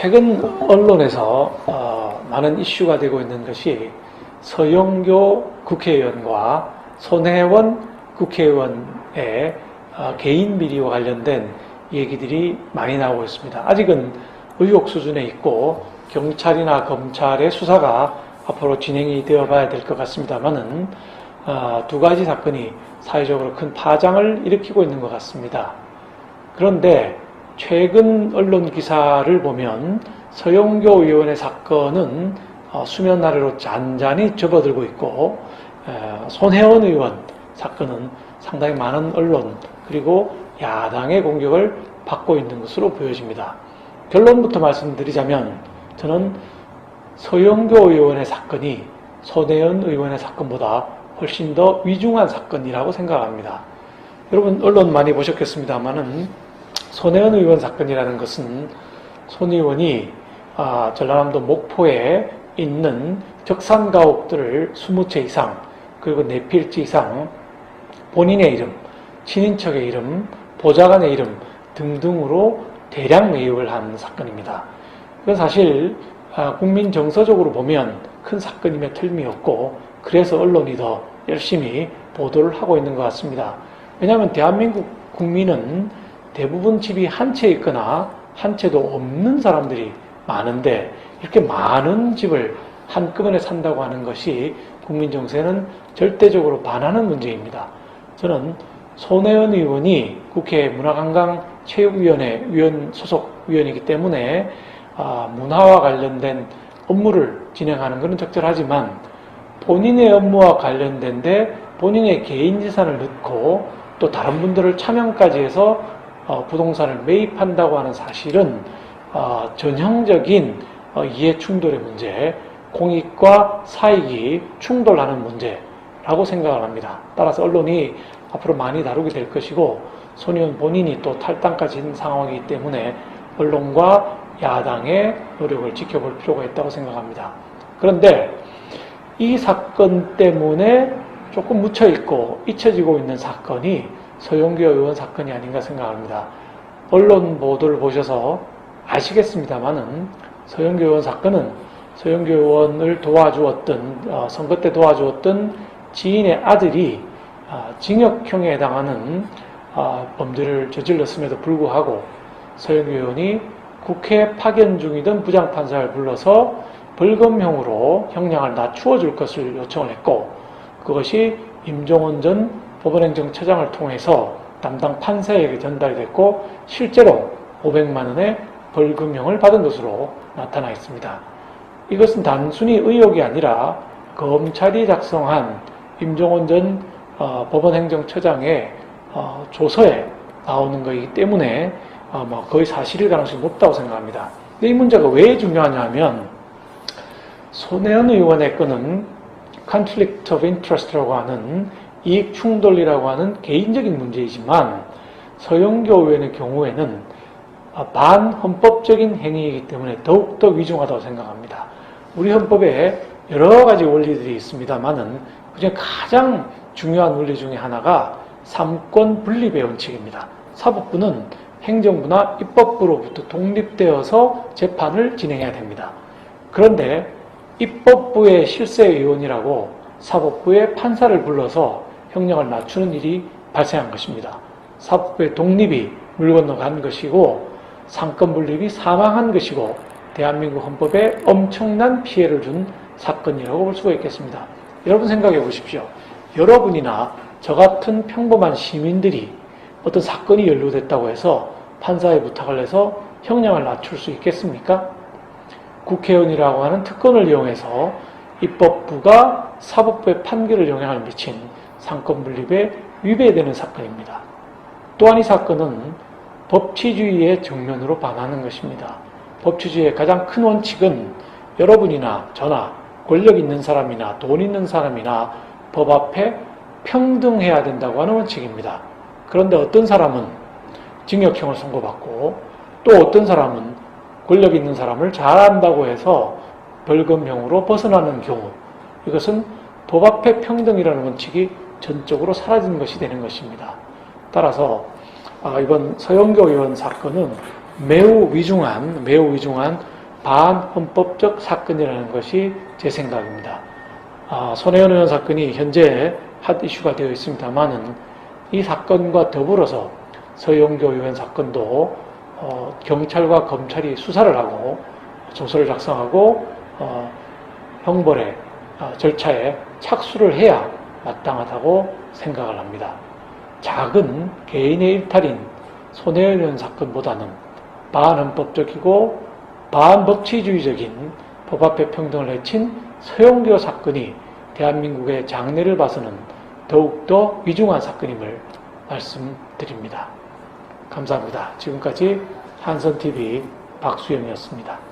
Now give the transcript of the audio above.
최근 언론에서 어, 많은 이슈가 되고 있는 것이 서영교 국회의원과 손혜원 국회의원의 어, 개인 비리와 관련된 얘기들이 많이 나오고 있습니다. 아직은 의혹 수준에 있고 경찰이나 검찰의 수사가 앞으로 진행이 되어 봐야 될 것 같습니다만은 어, 두 가지 사건이 사회적으로 큰 파장을 일으키고 있는 것 같습니다. 그런데 최근 언론 기사를 보면 서영교 의원의 사건은 어, 수면 아래로 잔잔히 접어들고 있고 에, 손혜원 의원 사건은 상당히 많은 언론 그리고 야당의 공격을 받고 있는 것으로 보여집니다. 결론부터 말씀드리자면 저는 서영교 의원의 사건이 손혜원 의원의 사건보다 훨씬 더 위중한 사건이라고 생각합니다. 여러분 언론 많이 보셨겠습니다만은 손혜원 의원 사건이라는 것은 손 의원이 아, 전라남도 목포에 있는 적산 가옥들을 20채 이상 그리고 네 필지 이상 본인의 이름, 친인척의 이름, 보좌관의 이름 등등으로 대량 매입을 한 사건입니다. 그 사실 아, 국민 정서적으로 보면 큰 사건임에 틀림이 없고 그래서 언론이 더 열심히 보도를 하고 있는 것 같습니다. 왜냐하면 대한민국 국민은 대부분 집이 한 채 있거나 한 채도 없는 사람들이 많은데 이렇게 많은 집을 한꺼번에 산다고 하는 것이 국민 정세는 절대적으로 반하는 문제입니다. 저는 손혜원 의원이 국회 문화관광 체육위원회 위원 소속 위원이기 때문에 아, 문화와 관련된 업무를 진행하는 것은 적절하지만 본인의 업무와 관련된데 본인의 개인 지산을 넣고 또 다른 분들을 참여까지 해서 어, 부동산을 매입한다고 하는 사실은 어, 전형적인 어, 이해 충돌의 문제, 공익과 사익이 충돌하는 문제라고 생각을 합니다. 따라서 언론이 앞으로 많이 다루게 될 것이고 손의원 본인이 또 탈당까지 한 상황이기 때문에 언론과 야당의 노력을 지켜볼 필요가 있다고 생각합니다. 그런데 이 사건 때문에 조금 묻혀있고 잊혀지고 있는 사건이 서영교 의원 사건이 아닌가 생각합니다. 언론 보도를 보셔서 아시겠습니다만은 서영교 의원 사건은 서영교 의원을 도와주었던 어, 선거 때 도와주었던 지인의 아들이 어, 징역형에 해당하는 어, 범죄를 저질렀음에도 불구하고 서영교 의원이 국회 파견 중이던 부장판사를 불러서 벌금형으로 형량을 낮추어 줄 것을 요청을 했고 그것이 임종원 전 법원행정처장을 통해서 담당 판사에게 전달이 됐고 실제로 500만 원의 벌금형을 받은 것으로 나타나 있습니다. 이것은 단순히 의혹이 아니라 검찰이 작성한 임종원 전 어, 법원행정처장의 어, 조서에 나오는 것이기 때문에 어, 뭐 거의 사실일 가능성이 높다고 생각합니다. 근데 이 문제가 왜 중요하냐 하면 손혜원 의원의 건은 conflict of interest라고 하는 이익 충돌이라고 하는 개인적인 문제이지만 서영교 의원의 경우에는 반헌법적인 행위이기 때문에 더욱더 위중하다고 생각합니다. 우리 헌법에 여러 가지 원리들이 있습니다만은 그중 가장 중요한 원리 중에 하나가 삼권 분립의 원칙입니다. 사법부는 행정부나 입법부로부터 독립되어서 재판을 진행해야 됩니다. 그런데 입법부의 실세의원이라고 사법부의 판사를 불러서 형량을 낮추는 일이 발생한 것입니다. 사법부의 독립이 물 건너간 것이고 상권 분립이 사망한 것이고 대한민국 헌법에 엄청난 피해를 준 사건이라고 볼 수가 있겠습니다. 여러분 생각해 보십시오. 여러분이나 저 같은 평범한 시민들이 어떤 사건이 연루됐다고 해서 판사에 부탁을 해서 형량을 낮출 수 있겠습니까? 국회의원이라고 하는 특권을 이용해서 입법부가 사법부의 판결을 영향을 미친 상권 분립에 위배되는 사건입니다. 또한 이 사건은 법치주의의 정면으로 반하는 것입니다. 법치주의의 가장 큰 원칙은 여러분이나 저나 권력 있는 사람이나 돈 있는 사람이나 법 앞에 평등해야 된다고 하는 원칙입니다. 그런데 어떤 사람은 징역형을 선고받고 또 어떤 사람은 권력 있는 사람을 잘한다고 해서 벌금형으로 벗어나는 경우 이것은 법 앞에 평등이라는 원칙이 전적으로 사라진 것이 되는 것입니다. 따라서 아, 이번 서영교 의원 사건은 매우 위중한, 매우 위중한 반헌법적 사건이라는 것이 제 생각입니다. 아, 손혜원 의원 사건이 현재 핫 이슈가 되어 있습니다만은 이 사건과 더불어서 서영교 의원 사건도 어, 경찰과 검찰이 수사를 하고 조서를 작성하고 어, 형벌의 어, 절차에 착수를 해야 마땅하다고 생각을 합니다. 작은 개인의 일탈인 의원 사건보다는 반헌법적이고 반법치주의적인 법 앞에 평등을 해친 서영교 사건이 대한민국의 장래를 봐서는 더욱더 위중한 사건임을 말씀드립니다. 감사합니다. 지금까지 한선TV 박수영이었습니다.